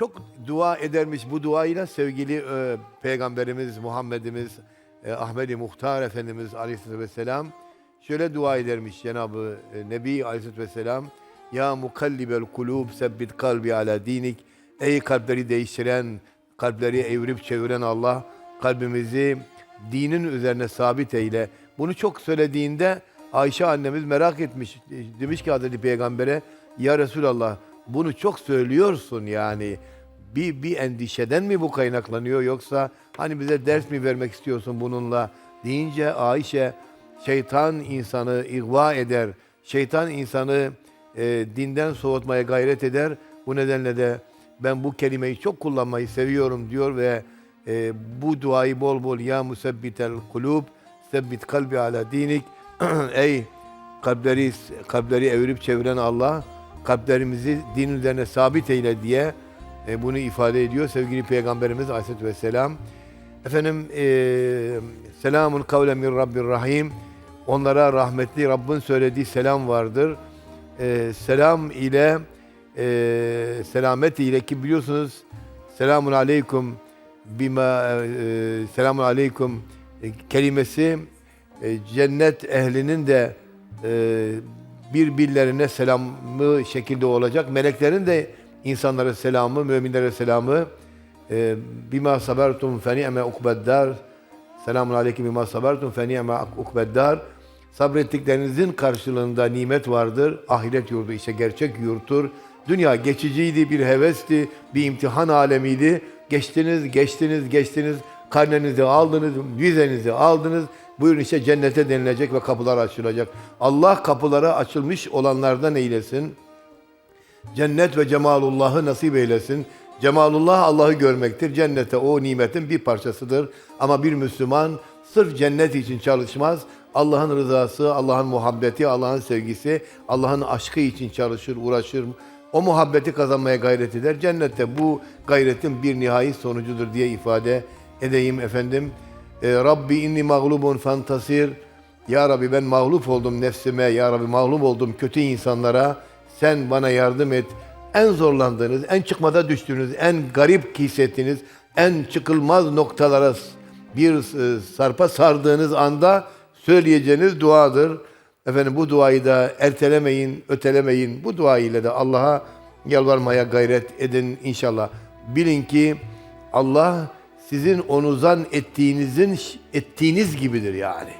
çok dua edermiş bu duayla sevgili e, Peygamberimiz Muhammedimiz e, Ahmet-i Muhtar Efendimiz Aleyhisselatü Vesselam şöyle dua edermiş Cenab-ı e, Nebi Aleyhisselatü Vesselam Ya mukallibel kulub sebbit kalbi ala dinik Ey kalpleri değiştiren, kalpleri evirip çeviren Allah kalbimizi dinin üzerine sabit eyle. Bunu çok söylediğinde Ayşe annemiz merak etmiş. Demiş ki Hazreti Peygamber'e Ya Resulallah bunu çok söylüyorsun yani. Bir, bir endişeden mi bu kaynaklanıyor yoksa hani bize ders mi vermek istiyorsun bununla deyince Ayşe şeytan insanı ihva eder. Şeytan insanı e, dinden soğutmaya gayret eder. Bu nedenle de ben bu kelimeyi çok kullanmayı seviyorum diyor ve e, bu duayı bol bol ya musebbitel kulub sebbit kalbi ala dinik ey kalpleri kalpleri evirip çeviren Allah kalplerimizi din üzerine sabit eyle diye e, bunu ifade ediyor sevgili Peygamberimiz Aleyhisselatü Vesselam. Efendim e, selamun kavlen min Rabbir Rahim. Onlara rahmetli Rabbin söylediği selam vardır. E, selam ile e, selamet ile ki biliyorsunuz selamun aleyküm bima e, selamun aleyküm e, kelimesi e, cennet ehlinin de e, birbirlerine selamı şekilde olacak. Meleklerin de insanlara selamı, müminlere selamı. E, bima sabertum fe ni'me ukbeddar. Selamun aleyküm bima sabertum fe ni'me ukbeddar. Sabrettiklerinizin karşılığında nimet vardır. Ahiret yurdu ise gerçek yurttur. Dünya geçiciydi, bir hevesti, bir imtihan alemiydi. Geçtiniz, geçtiniz, geçtiniz. Karnenizi aldınız, vizenizi aldınız. Buyurun işte cennete denilecek ve kapılar açılacak. Allah kapıları açılmış olanlardan eylesin. Cennet ve cemalullahı nasip eylesin. Cemalullah Allah'ı görmektir. Cennete o nimetin bir parçasıdır. Ama bir Müslüman sırf cennet için çalışmaz. Allah'ın rızası, Allah'ın muhabbeti, Allah'ın sevgisi, Allah'ın aşkı için çalışır, uğraşır. O muhabbeti kazanmaya gayret eder. Cennette bu gayretin bir nihai sonucudur diye ifade edeyim efendim. Ee, Rabbi inni mağlubun fantasir. Ya Rabbi ben mağlup oldum nefsime. Ya Rabbi mağlup oldum kötü insanlara. Sen bana yardım et. En zorlandığınız, en çıkmada düştüğünüz, en garip hissettiğiniz, en çıkılmaz noktalara bir e, sarpa sardığınız anda söyleyeceğiniz duadır. Efendim bu duayı da ertelemeyin, ötelemeyin. Bu dua ile de Allah'a yalvarmaya gayret edin inşallah. Bilin ki Allah sizin onu zan ettiğinizin ettiğiniz gibidir yani.